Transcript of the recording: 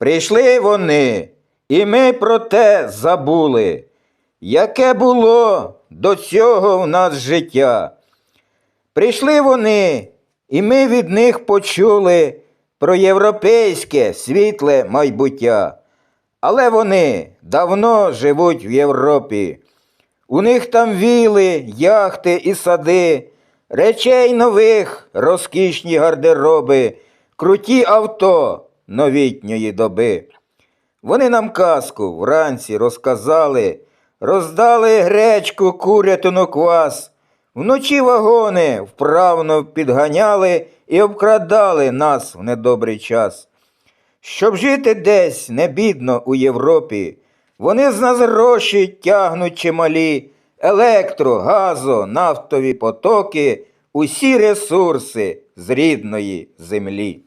Прийшли вони, і ми про те забули, яке було до цього в нас життя. Прийшли вони, і ми від них почули про європейське світле майбуття. Але вони давно живуть в Європі. У них там віли, яхти і сади, речей нових, розкішні гардероби, круті авто новітньої доби. Вони нам казку вранці розказали, роздали гречку, курятину квас, вночі вагони вправно підганяли і обкрадали нас в недобрий час. Щоб жити десь не бідно у Європі, вони з нас гроші тягнуть чималі, електро, газо, нафтові потоки, усі ресурси з рідної землі.